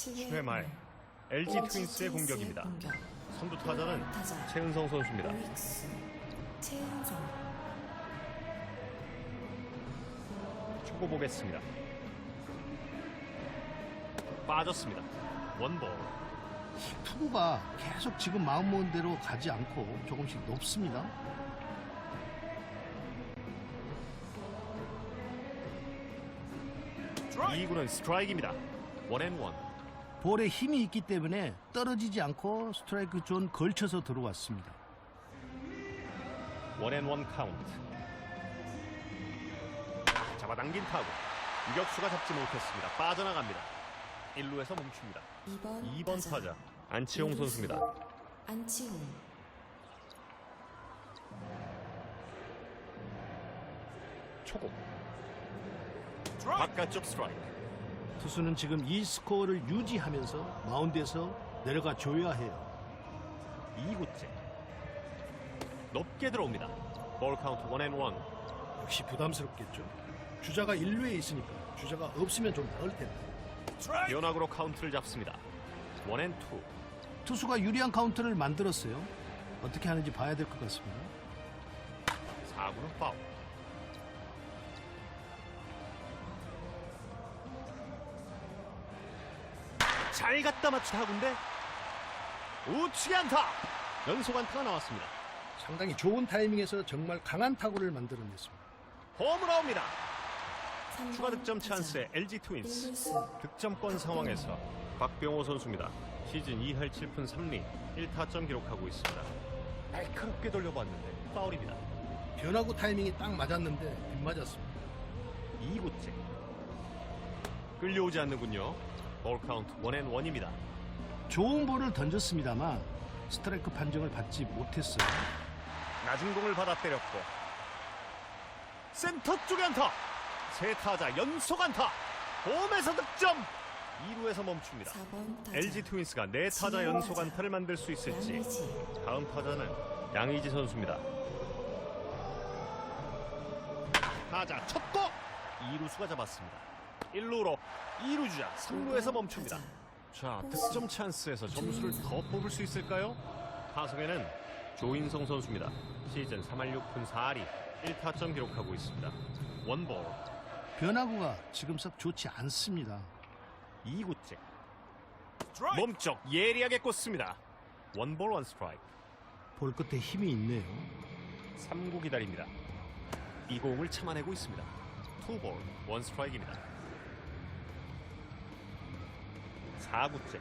7회 말 LG 트윈스의 공격입니다. 공격. 선두 타자는 타자. 최은성 선수입니다. 오익수 최은성 초고 보겠습니다. 빠졌습니다. 원볼 투구가 계속 지금 마음 먹은 대로 가지 않고 조금씩 높습니다. 이구는 스트라이크입니다. 원앤원 볼에 힘이 있기 때문에 떨어지지 않고 스트라이크 존 걸쳐서 들어왔습니다. 원앤원 카운트 잡아당긴 타구 유격수가 잡지 못했습니다. 빠져나갑니다. 1루에서 멈춥니다. 2번, 2번 타자 안치홍 선수입니다. 안치홍 초고 바깥쪽 스트라이크 투수는 지금 이 스코어를 유지하면서 마운드에서 내려가 줘야 해요. 2구째 높게 들어옵니다. 볼 카운트 원앤원 역시 부담스럽겠죠. 주자가 1루에 있으니까 주자가 없으면 좀 나을 텐데. 변화구로 카운트를 잡습니다. 원앤투 투수가 유리한 카운트를 만들었어요. 어떻게 하는지 봐야 될 것 같습니다. 4구는 파울 잘 갖다 맞춘 타구인데 우측에 안타 연속 안타가 나왔습니다. 상당히 좋은 타이밍에서 정말 강한 타구를 만들어냈습니다. 홈으로 나옵니다. 3번 추가 득점. 찬스의 LG 트윈스 득점권 상황에서 박병호 선수입니다. 시즌 2할 7푼 3리 1타점 기록하고 있습니다. 날카롭게 돌려봤는데 파울입니다. 변화구 타이밍이 딱 맞았는데 빗맞았습니다. 2구째 끌려오지 않는군요. 볼 카운트 원앤 원입니다. 좋은 볼을 던졌습니다만 스트라이크 판정을 받지 못했어요. 낮은 공을 받아 때렸고 센터 쪽에 안타 세 타자 연속 안타 홈에서 득점 2루에서 멈춥니다. 4번 타자 LG 트윈스가 네 타자 연속 안타를 만들 수 있을지 다음 타자는 양의지 선수입니다. 타자 첫고 2루수가 잡았습니다. 1루로 2루 주자 3루에서 멈춥니다. 자 득점 찬스에서 점수를 더 뽑을 수 있을까요? 타석에는 조인성 선수입니다. 시즌 3할 6푼 4리 1타점 기록하고 있습니다. 원볼 변화구가 지금 썩 좋지 않습니다. 2구째 몸쪽 예리하게 꽂습니다. 원볼 원 스트라이크 볼 끝에 힘이 있네요. 3구 기다립니다. 이 공을 참아내고 있습니다. 투볼 원 스트라이크입니다. 4구째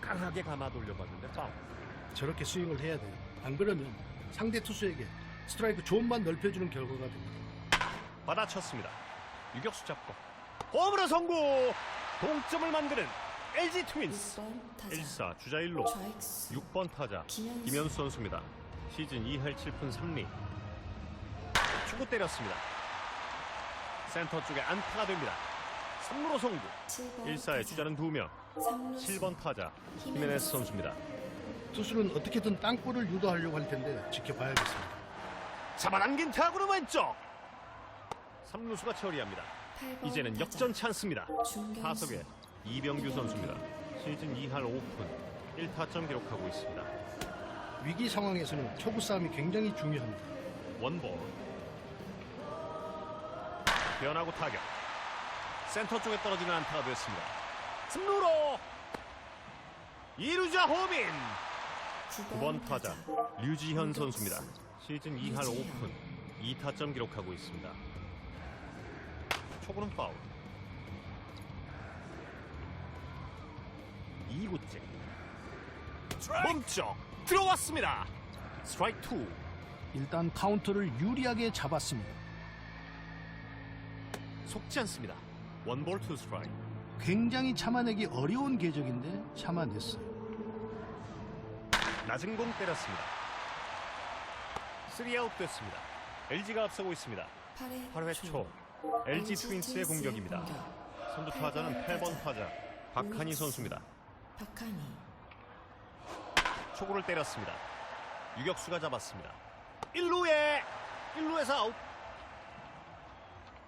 강하게 감아 돌려봤는데 파울. 저렇게 스윙을 해야 돼요. 안 그러면 상대 투수에게 스트라이크 존만 넓혀주는 결과가 됩니다. 받아쳤습니다. 유격수 잡고 홈으로 성공! 동점을 만드는 LG 트윈스 6번 타자 1사 주자 1루 좌익수 6번 타자 김현수. 김현수 선수입니다. 시즌 2할 7푼 3리 축구 때렸습니다. 센터 쪽에 안타가 됩니다. 3루로 성구 7번 1사의 타자. 주자는 2명 3루수 7번 타자 히메네스 선수입니다. 투수는 어떻게든 땅볼을 유도하려고 할 텐데 지켜봐야겠습니다. 잡아당긴 타구는 왼쪽 3루수가 처리합니다. 8번 이제는. 역전 찬스입니다. 타석에 이병규 선수입니다. 시즌 2할 5푼 1타점 기록하고 있습니다. 위기 상황에서는 초구 싸움이 굉장히 중요합니다. 원볼 변하고 타격 센터 쪽에 떨어지는 안타가 됐습니다. 승루로 이루자 호민 9번 타자 류지현 선수입니다. 시즌 2할 5푼 2타점 기록하고 있습니다. 초구는 파울 2구째 몸쪽 들어왔습니다. 스트라이크 2 일단 카운터를 유리하게 잡았습니다. 속지 않습니다. 원볼 투 스트라이크. 굉장히 참아내기 어려운 궤적인데 참아냈어요. 낮은 공 때렸습니다. 3아웃 됐습니다. LG가 앞서고 있습니다. 8회, 8회 초 LG 트윈스의 공격입니다. 선두 타자는 8번 타자 박한희 선수입니다. 박한희 초구를 때렸습니다. 유격수가 잡았습니다. 1루에 1루에서 아웃.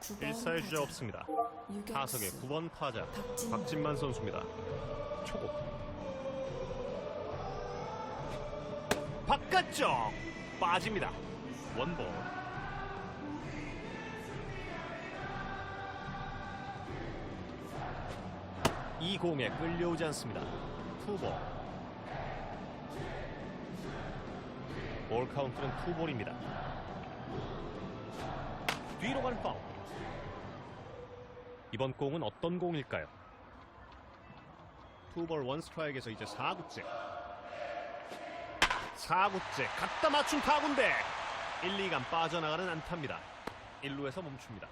9번 1사의 주자 없습니다. 유격수 타석의 9번 타자 박진만 박진만 선수입니다. 초고. 바깥쪽 빠집니다. 원볼. 이 공에 끌려오지 않습니다. 투볼. 볼 카운트는 투볼입니다. 뒤로 간 파울. 이번 공은 어떤 공일까요? 투볼 원 스트라이크에서 이제 4구째. 4구째. 갖다 맞춘 타구인데 1, 2간 빠져나가는 안타입니다. 1루에서 멈춥니다.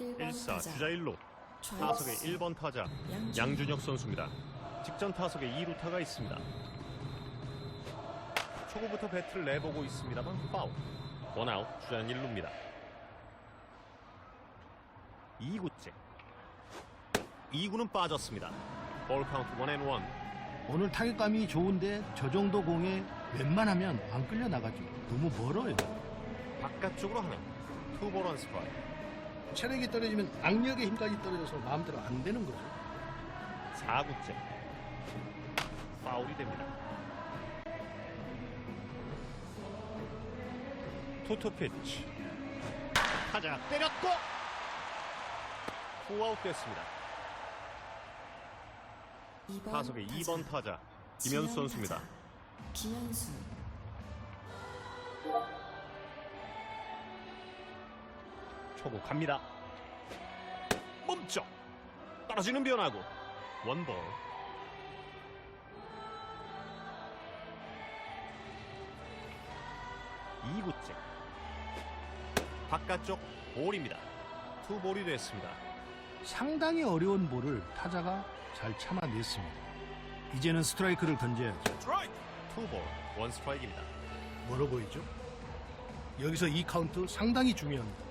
1번 1사 타자. 주자 1루. 좌익수, 타석의 1번 타자 양준혁, 양준혁 선수입니다. 직전 타석에 2루타가 있습니다. 초구부터 배트를 내보고 있습니다만 파울. 원아웃 주자는 1루입니다 2구째. 2구는 빠졌습니다. 볼 카운트 원앤원. 오늘 타격감이 좋은데 저 정도 공에 웬만하면 안 끌려 나가죠. 너무 멀어요. 바깥쪽으로 하나 투볼 원 스트라이크. 체력이 떨어지면 악력의 힘까지 떨어져서 마음대로 안 되는 거죠. 4구째. 파울이 됩니다. 투투 피치. 타자 때렸고 투아웃 됐습니다. 2번 타석의 타자 2번 타자 김현수 선수입니다. 김현수. 초구 갑니다. 멈춰 떨어지는 변화구. 원볼. 이구째. 바깥쪽 볼입니다. 투볼이 됐습니다 상당히 어려운 볼을 타자가 잘 참아냈습니다. 이제는 스트라이크를 던져야죠. 투볼 원 스트라이크입니다 멀어 보이죠? 여기서 이 카운트 상당히 중요합니다.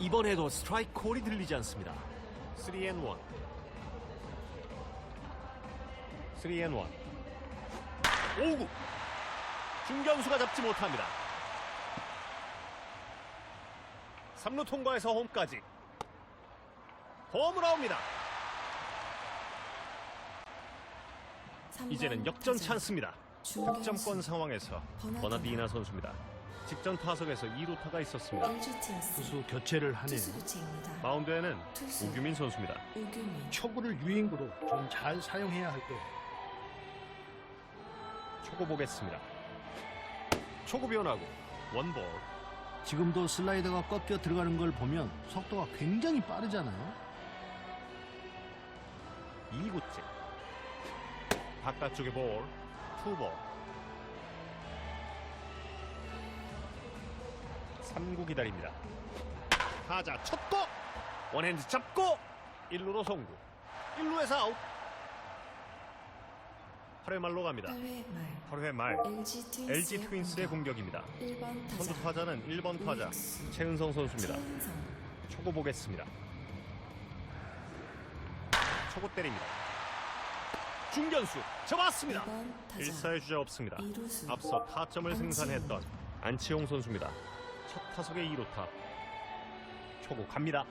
이번에도 스트라이크 콜이 들리지 않습니다 3앤1 3앤1 5구 중견수가 잡지 못합니다 3루 통과해서 홈까지. 홈으로 나옵니다. 3번 이제는 역전 타자, 찬스입니다. 득점권 상황에서 버나디나. 선수입니다. 직전 타석에서 2루타가 있었습니다. 투수 교체를 하네요. 교체입니다. 마운드에는 투수. 우규민 선수입니다. 우규민. 초구를 유인구로 좀 잘 사용해야 할 거예요. 초구 보겠습니다. 초구 변화구. 원볼 지금도 슬라이더가 꺾여 들어가는 걸 보면 속도가 굉장히 빠르잖아요. 2구째. 바깥쪽에 볼 투볼. 3구 기다립니다. 타자 첫고! 원핸드 잡고! 1루로 송구. 1루에서 아웃 8회 말로 갑니다 8회 말 8회 말 LG 트윈스의, 공격입니다 1번 타자 선두 타자는 1번 타자. 최은성 선수입니다 초구 보겠습니다. 초구 때립니다. 중견수 잡았습니다. 2번 타자 1사의 주자 없습니다. 앞서 타점을. 생산했던 안치홍 선수입니다. 첫 타석의 2루타. 초구 갑니다.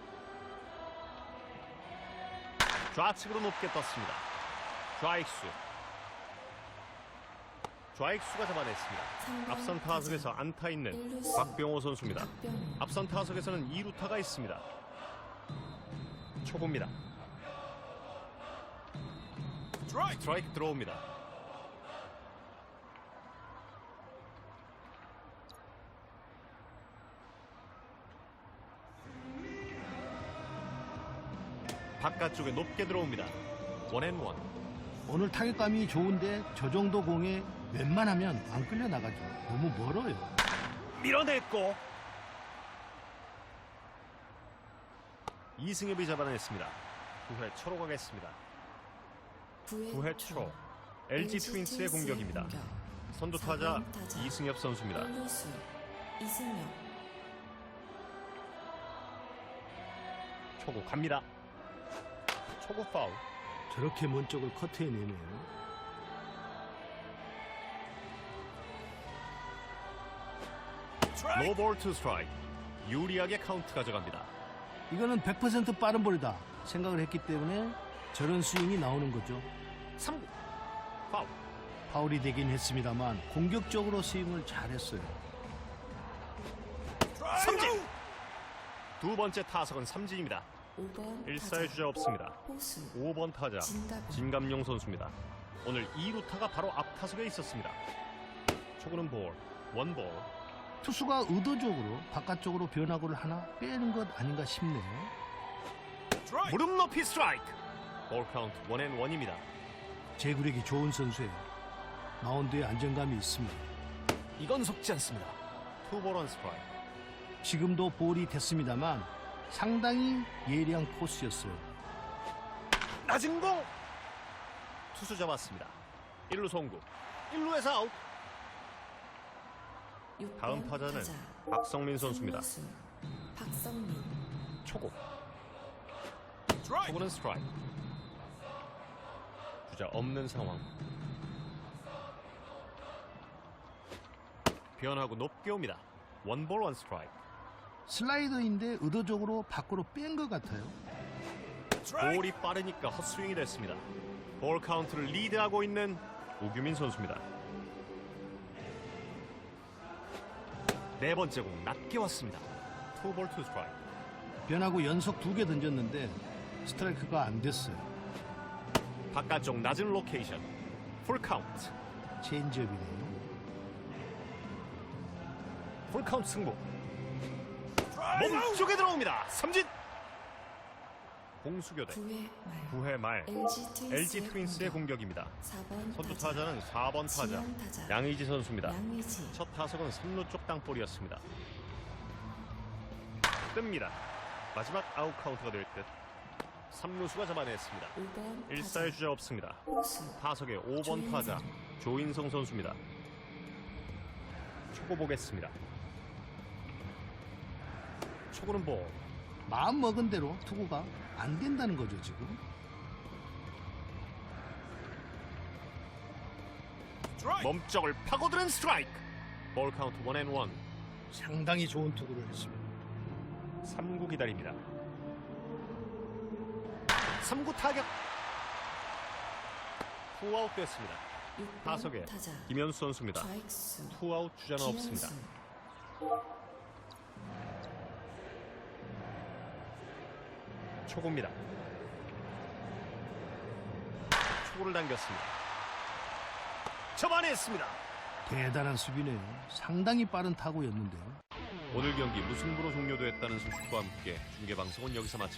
좌측으로 높게 떴습니다. 좌익수. 좌익수가 잡아냈습니다. 3번 앞선 타석에서 안타 있는. 박병호 선수입니다. 앞선 타석에서는 2루타가 있습니다. 초구입니다. 스트라이크 들어옵니다. 바깥쪽에 높게 들어옵니다. 원앤원. 오늘 타격감이 좋은데 저 정도 공에 웬만하면 안 끌려 나가죠. 너무 멀어요. 밀어냈고 이승엽이 잡아냈습니다. 9회 초로 가겠습니다. 9회, 9회 초 LG 트윈스의 공격입니다. 선두 타자 이승엽 선수입니다. 1루수 이승엽 초구 갑니다. 초구 파울. 저렇게 먼 쪽을 커트해내네요. 노볼 투 스트라이크. 유리하게 카운트 가져갑니다. 이거는 100% 빠른 볼이다 생각을 했기 때문에 저런 스윙이 나오는 거죠. 3구. 파울. 파울이 되긴 했습니다만 공격적으로 스윙을 잘했어요. 삼진. 두 번째 타석은 삼진입니다. 5번 1사의 주자 없습니다. 호수 5번 타자 진가분 진감용 선수입니다. 오늘 2루타가 바로 앞 타석에 있었습니다. 초구는 볼, 원볼. 투수가 의도적으로 바깥쪽으로 변화구를 하나 빼는 것 아닌가 싶네요. 무릎 높이 스트라이크. 볼 카운트 원앤 원입니다. 제구력이 좋은 선수예요. 마운드에 안정감이 있습니다. 이건 속지 않습니다. 투볼 원 스트라이크. 지금도 볼이 됐습니다만 상당히 예리한 코스였어요. 낮은 공. 투수 잡았습니다. 1루 송구. 1루에서 아웃. 6번 다음 타자는 타자 박성민 선수입니다. 박성민 초구. 초구는 스트라이크. 주자 없는 상황. 변하고 높게 옵니다. 원볼 원 스트라이크. 슬라이더인데 의도적으로 밖으로 뺀 것 같아요. 볼이 빠르니까 헛스윙이 됐습니다. 볼 카운트를 리드하고 있는 오규민 선수입니다. 네 번째 공 낮게 왔습니다. 투볼 투 스트라이크. 변하고 연속 두 개 던졌는데 스트라이크가 안 됐어요. 바깥쪽 낮은 로케이션. 풀 카운트. 체인지업이네요. 풀 카운트 승부. 몸쪽에 들어옵니다. 삼진. 공수교대 9회 말 9회 말 LG 트윈스의, 공격입니다. 4번 선두 타자 타자는 4번 타자 양의지 선수입니다. 양의지 첫 타석은 3루 쪽 땅볼이었습니다. 뜹니다. 마지막 아웃 카운트가 될 듯. 3루수가 잡아냈습니다. 5번 1사의 타자 주자 없습니다. 호수 타석의 5번 타자 조인성 선수입니다. 초고 보겠습니다. 초고는 볼. 마음 먹은 대로 투구가 안 된다는 거죠 지금. 몸쪽을 파고드는 스트라이크. 볼 카운트 원앤 원. 상당히 좋은 투구를 했습니다. 3구 기다립니다. 3구 타격. 투아웃 됐습니다. 6번 타석에 타자 김현수 선수입니다. 좌익수 투아웃 주자는 김현수 없습니다. 초구입니다. 초구를 당겼습니다. 접안했습니다. 대단한 수비네요. 상당히 빠른 타구였는데요. 오늘 경기 무승부로 종료됐다는 소식과 함께 중계 방송은 여기서 마칩니다.